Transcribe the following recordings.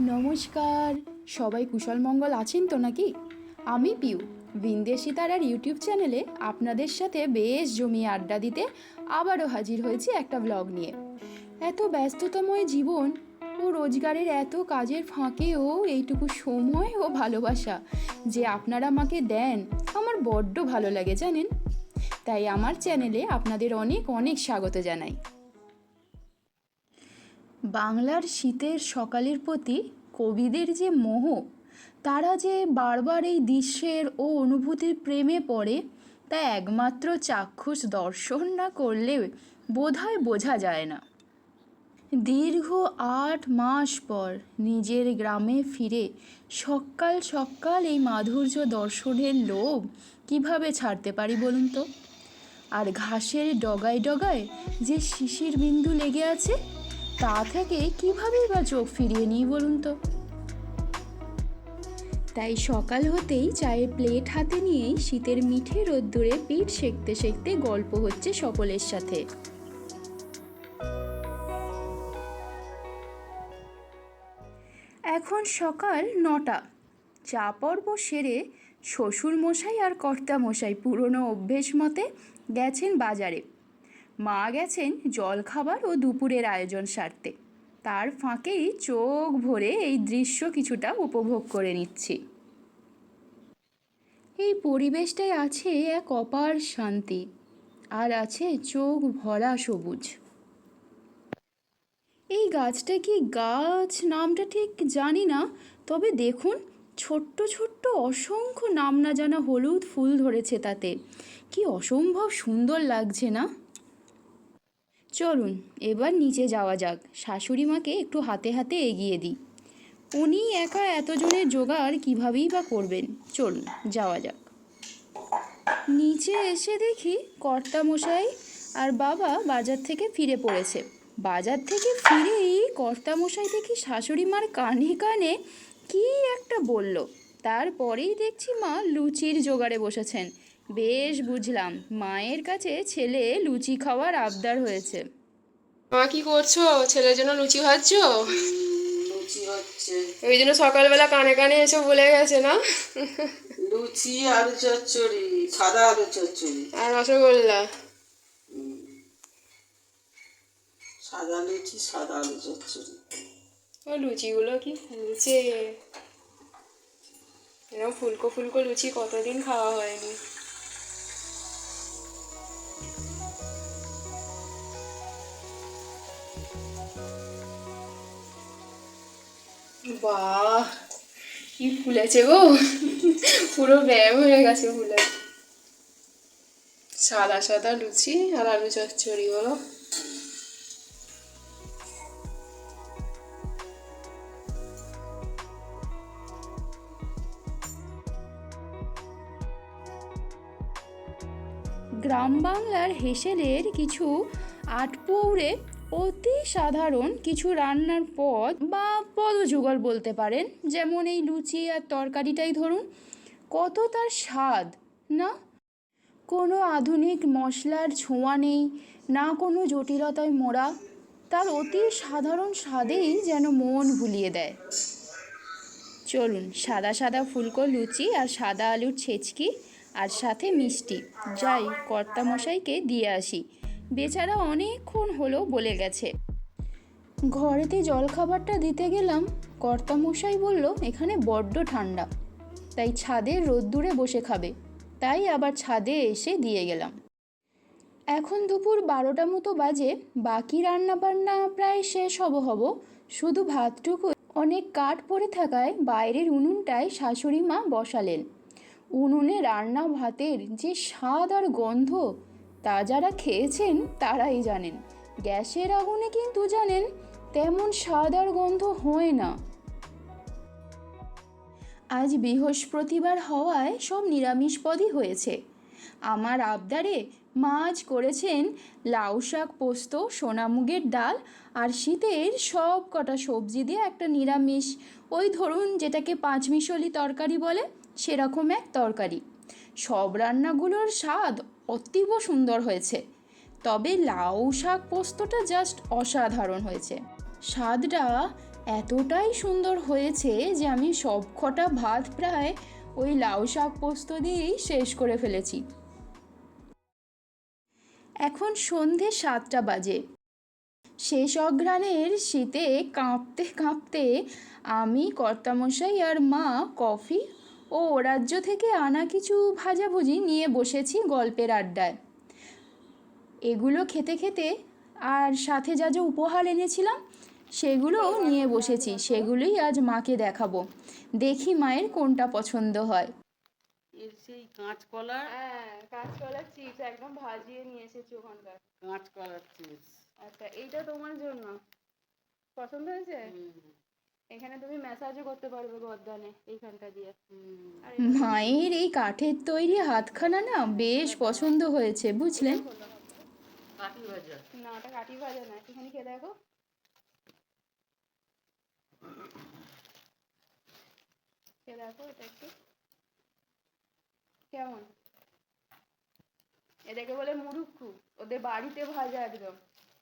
নমস্কার। সবাই কুশল মঙ্গল আছেন তো নাকি? আমি পিউ বিন্দেশি তারার ইউটিউব চ্যানেলে আপনাদের সাথে বেশ জমিয়ে আড্ডা দিতে আবারও হাজির হয়েছি একটা ব্লগ নিয়ে। এত ব্যস্ততাময় জীবন ও রোজগারের এত কাজের ফাঁকেও এইটুকু সময় ও ভালোবাসা যে আপনারা আমাকে দেন, আমার বড্ড ভালো লাগে জানেন? তাই আমার চ্যানেলে আপনাদের অনেক অনেক স্বাগত জানাই। বাংলার শীতের সকালের প্রতি কবিদের যে মোহ, তারা যে বারবার এই দৃশ্যের ও অনুভূতির প্রেমে পড়ে, তা একমাত্র চাক্ষুষ দর্শন না করলে বোধহয় বোঝা যায় না। দীর্ঘ আট মাস পর নিজের গ্রামে ফিরে সকাল সকাল এই মাধুর্য দর্শনের লোভ কীভাবে ছাড়তে পারি বলুন তো? আর ঘাসের ডগায় ডগায় যে শিশির বিন্দু লেগে আছে তা থেকে কিভাবেই বা চোখ ফিরিয়ে নিই বলুন তো? তাই সকাল হতেই চায়ের প্লেট হাতে নিয়েই শীতের মিঠে রোদ্দুরে পিঠ সেঁকতে সেঁকতে গল্প হচ্ছে সকলের সাথে। এখন সকাল নটা। চা পর্ব সেরে শ্বশুর মশাই আর কর্তা মশাই পুরনো অভ্যেস মতে গেছেন বাজারে। মা গেছেন জলখাবার ও দুপুরের আয়োজন সারতে। তার ফাঁকেই চোখ ভরে এই দৃশ্য কিছুটা উপভোগ করে নিচ্ছি। এই পরিবেশটায় আছে এক অপার শান্তি, আর আছে চোখ ভরা সবুজ। এই গাছটা কি গাছ নামটা ঠিক জানি না, তবে দেখুন, ছোট্ট ছোট্ট অসংখ্য নাম না জানা হলুদ ফুল ধরেছে তাতে। কি অসম্ভব সুন্দর লাগছে না? চলুন, এবার নিচে যাওয়া যাক। শাশুড়ি মাকে একটু হাতে হাতে এগিয়ে দিই। উনি একা এতজনের জোগাড় কীভাবেই বা করবেন? চলুন, যাওয়া যাক। নিচে এসে দেখি কর্তা মশাই আর বাবা বাজার থেকে ফিরে পড়েছে। বাজার থেকে ফিরেই কর্তা মশাই দেখি শাশুড়ি মার কানে কানে কি একটা বলল। তারপরেই দেখছি মা লুচির জোগাড়ে বসেছেন। বেশ বুঝলাম। মায়ের কাছে ছেলে লুচি খাওয়ার আবদার হয়েছে। মা কি করছ? ছেলের জন্য লুচি ভাজছো লুচি হচ্ছে। ওই জন্য সকালবেলা কানে কানে এসে বলে গেছে না? লুচি আলু চচ্চড়ি সাদা আলু চচ্চড়ি। আর রসগোল্লা? সাদা লুচি সাদা আলু চচ্চড়ি। ও লুচিগুলো কি ফুলছে। এরকম ফুলকো ফুলকো লুচি কতদিন খাওয়া হয়নি? বাহ কি ফুলেছে গো? পুরো ব্যায়াম হয়ে গেছে ফুলে। সাদা সাদা লুচি আর আলু চচ্চড়ি হলো গ্রাম বাংলার হেসেলের কিছু আটপৌরে অতি সাধারণ কিছু রান্নার পদ বা পদযুগল বলতে পারেন। যেমন এই লুচি আর তরকারিটাই ধরুন। কত তার স্বাদ, না? কোনো আধুনিক মশলার ছোঁয়া নেই, না কোনো জটিলতায় মোড়া। তার অতি সাধারণ স্বাদেই যেন মন ভুলিয়ে দেয়। চলুন, সাদা সাদা ফুলকো লুচি আর সাদা আলুর ছেচকি আর সাথে মিষ্টি। যাই, কর্তামশাইকে দিয়ে আসি। বেচারা অনেকক্ষণ হলো বলে গেছে। ঘরেতে জলখাবারটা দিতে গেলাম, কর্তামশাই বলল, এখানে বড্ড ঠান্ডা। তাই ছাদের রোদ্দুরে বসে খাবে। তাই আবার ছাদে এসে দিয়ে গেলাম। এখন দুপুর বারোটা মতো বাজে, বাকি রান্না বান্না প্রায় শেষ হব হব। শুধু ভাতটুকু, অনেক কাঠ পড়ে থাকায় বাইরের উনুনটায় শাশুড়ি মা বসালেন। উনুনে রান্না ভাতের যে স্বাদ আর গন্ধ তা যারা খেয়েছেন তারাই জানেন। গ্যাসের আগুনে কিন্তু জানেন, তেমন স্বাদ আর গন্ধ হয় না। আজ বৃহস্পতিবার হওয়ায় সব নিরামিষ পদই হয়েছে। আমার আবদারে মাছ করেছেন লাউ শাক পোস্ত সোনামুগের ডাল আর শীতের সব কটা সবজি দিয়ে একটা নিরামিষ। ওই ধরুন যেটাকে পাঁচমিশলি তরকারি বলে, সেরকম এক তরকারি। সব রান্নাগুলোর স্বাদ অতীব সুন্দর হয়েছে। তবে লাউ শাক পোস্তটা জাস্ট অসাধারণ হয়েছে। স্বাদটা এতটাই সুন্দর হয়েছে যে আমি সব কটা ভাত প্রায় ওই লাউ শাক পোস্ত দিয়েই শেষ করে ফেলেছি। এখন সন্ধে সাতটা বাজে। শেষ অঘ্রাণের শীতে কাঁপতে কাঁপতে আমি কর্তামশাই আর মা কফি ও রাজ্য থেকে আনা কিছু ভাজাভুজি নিয়ে বসেছি গল্পের আড্ডায়। এগুলো খেতে খেতে আর সাথে যা যা উপহার এনেছিলাম সেগুলোও নিয়ে বসেছি। সেগুলোই আজ মাকে দেখাবো। দেখি মায়ের কোনটা পছন্দ হয়। এর সেই কাঁচকলা হ্যাঁ কাঁচকলার চিপস একদম ভাজিয়ে নিয়ে এসেছি ওখানকার। কাঁচকলার চিপস। আচ্ছা এইটা তোমার জন্য? পছন্দ হয়েছে? এখানে তুমি ম্যাসাজও করতে পারবে গদ্দানে এইখানটা দিয়ে। আর এটা মায়ের এই কাঠের তৈরি হাতখানা না বেশ পছন্দ হয়েছে বুঝলেন? কাঠি ভাজা না ওটা কাঠি ভাজা না একটুখানি খেয়ে দেখো। খেয়ে দেখো এটা একটু। কেমন? এটাকে বলে মুরুক্কু ওদের বাড়িতে ভাজা একদম।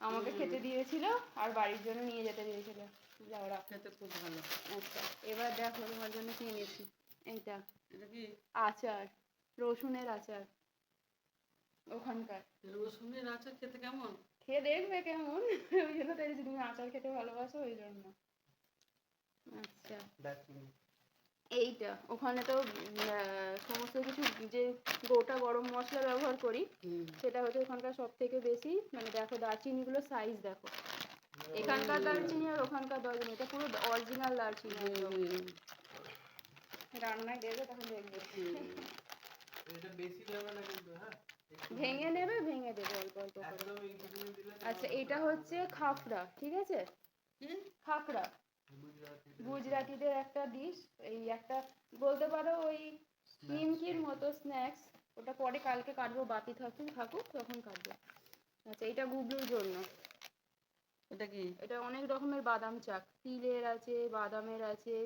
আমাকে খেতে দিয়েছিল আর বাড়ির জন্য নিয়ে যেতে দিয়েছিল। যাও খেতে খুব ভালো। আচ্ছা এবার দেখো তোমার জন্য কি এনেছি। এইটা এটা কি? আচার রসুনের আচার। ওখানকার। রসুনের আচার খেতে কেমন? খেয়ে দেখবে কেমন। ওই জন্য তো এনেছি তুমি আচার খেতে ভালোবাসো ওই জন্য। আচ্ছা। এইটা ওখানে তো আহ, সমস্ত কিছু যে গোটা গরম মশলা ব্যবহার করি সেটা হচ্ছে ওখানকার সব থেকে বেশি মানে দেখো দারচিনিগুলো সাইজ দেখো। এখানকার দারচিনি আর ওখানকার দারচিনি এটা পুরো অরিজিনাল দারচিনি একদম। রান্নায় দেবে তখন দেখবে। ভেঙে নেবে ভেঙে দেবে অল্প অল্প করে। আচ্ছা এটা হচ্ছে খাফড়া ঠিক আছে? খাফড়া গুজরাটিদের। একটা ডিশ এই একটা বলতে পারো ওই নিমকির মতো স্ন্যাক্স ওটা পরে কালকে কাটবো বাকি থাকুক থাকুক তখন কাটবো। আচ্ছা এটা গুবলুর জন্য। এটা কি? এটা অনেক রকমের বাদাম চাক। তিলের আছে বাদামের আছে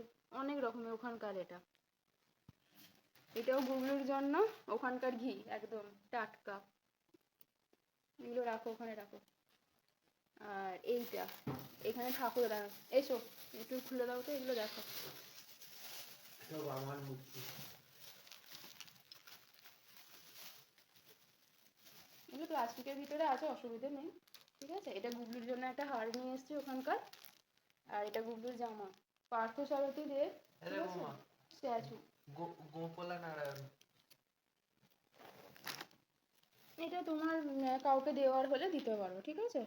অনেক রকমের ওখানকার এটা। এটাও গুগলুর জন্য ওখানকার ঘি একদম টাটকা। এগুলো রাখো ওখানে রাখো। আর এইটা এখানে ঠাকুর দাঁড়া এসো একটু খুলে দাও তো এগুলো দেখো। এগুলো প্লাস্টিকের ভিতরে আছে অসুবিধে নেই। ঠিক আছে? এটা গুগলুর জন্য একটা হার নিয়ে এসেছি ওখানকার। আর এটা গুগলুর জামা। পার্থ সারথীদের স্ট্যাচু। গোপালা নারায়ণ। এটা তোমার কাউকে দেওয়ার হলে দিতে পারো ঠিক আছে?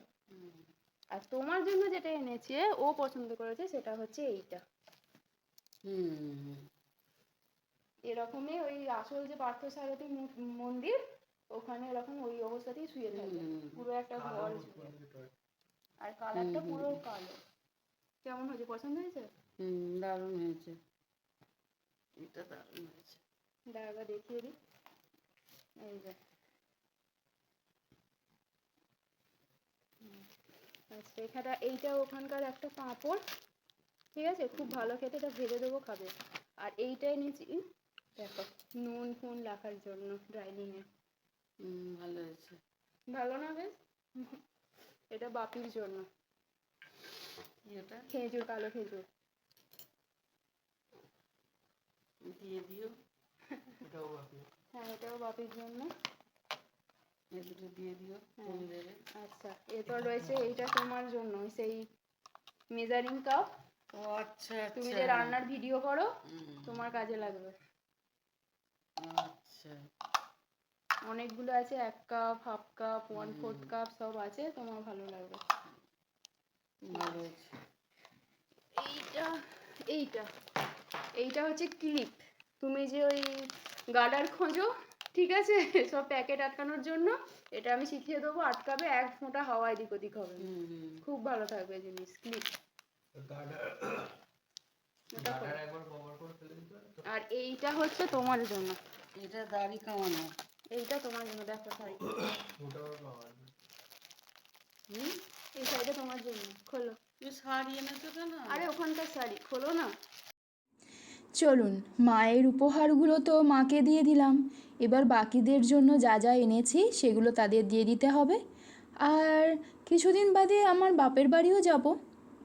আর তোমার জন্য যেটা এনেছে ও পছন্দ করেছে সেটা হচ্ছে এইটা। হুম। এরকমই ওই আসল যে পার্থ সারথী মন্দির ওখানে এরকম ওই অবস্থাতেই শুয়ে থাকবে হুম। পুরো একটা ঘর জুড়ে আর কালারটা পুরো কালো। কেমন হয়েছে? পছন্দ হয়েছে? হুম দারুণ হয়েছে। এটা দারুণ হয়েছে। দাঁড়া দেখিয়ে দিই। এই যে। আচ্ছা এখানে এইটা ওখানকার একটা পাঁপড়। ঠিক আছে? খুব ভালো খেতে এটা ভেজে দেবো খাবে। আর এইটাই নিয়েছি দেখো নুন ফুন রাখার জন্য ড্রাইনিংয়ে হুম ভালো হয়েছে। ভালো না বেশ? এটা বাপির জন্য। খেজুর কালো খেজুর। দিয়ে দিও। এটাও হ্যাঁ এটাও বাপির জন্য। এ দুটো দিয়ে দিও কমে দেবে। আচ্ছা এরপর রয়েছে এইটা তোমার জন্য সেই মেজারিং কাপ ও আচ্ছা তুমি আচ্ছা যে রান্নার ভিডিও করো তোমার কাজে লাগবে। আচ্ছা। অনেকগুলো আছে এক cup half cup one fourth cup সব আছে তোমার ভালো লাগবে। ভালো এইটা এইটা এইটা হচ্ছে ক্লিপ তুমি যে ওই গার্ডার খোঁজো ঠিক আছে? সব প্যাকেট আটকানোর জন্য এটা আমি শিখিয়ে দেবো আটকাবে এক ফোঁটা হাওয়া এদিক ওদিক হবে। না। হুম হুম। খুব ভালো থাকবে জিনিস ক্লিপ। আর এইটা হচ্ছে তোমার জন্য। এটা দাড়ি কামানো। এইটা তোমার জন্য দেখো কভার হুম? এই শাড়িটা তোমার জন্য খোলো। শাড়ি এনেছো কেন? আরে ওখানকার শাড়ি খোলো না। চলুন মায়ের উপহারগুলো তো মাকে দিয়ে দিলাম। এবার বাকিদের জন্য যা যা এনেছি সেগুলো তাদের দিয়ে দিতে হবে। আর কিছুদিন বাদে আমার বাপের বাড়িও যাব।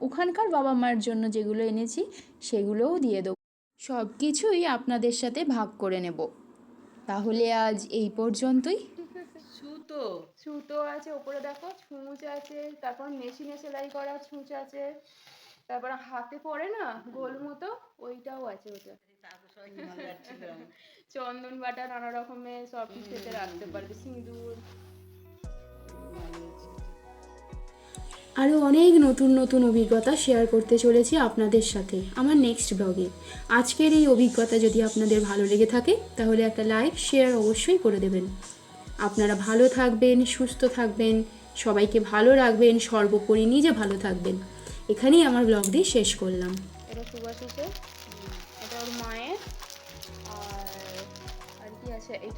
ওখানকার বাবা মায়ের জন্য যেগুলো এনেছি সেগুলোও দিয়ে দেবো। সব কিছুই আপনাদের সাথে ভাগ করে নেব। তাহলে আজ এই পর্যন্তই। সুতো সুতো আছে উপরে দেখো, ছুঁচ আছে, তারপর মেশিনে সেলাই করা ছুঁচ আছে, তারপর হাতে পড়ে না গোল মতো, ওইটাও আছে ওটা। চন্দন বাটা নানা রকমের সব কিছু রাখতে পারবে, সিঁদুর। আরও অনেক নতুন নতুন অভিজ্ঞতা শেয়ার করতে চলেছি আপনাদের সাথে আমার নেক্সট ব্লগে আজকের এই অভিজ্ঞতা যদি আপনাদের ভালো লেগে থাকে, তাহলে একটা লাইক শেয়ার অবশ্যই করে দেবেন। আপনারা ভালো থাকবেন, সুস্থ থাকবেন, সবাইকে ভালো রাখবেন, সর্বোপরি নিজে ভালো থাকবেন। এখানেই আমার ব্লগ দিয়ে শেষ করলাম। এটা ওর মায়ের, আর আর কি আছে, এটা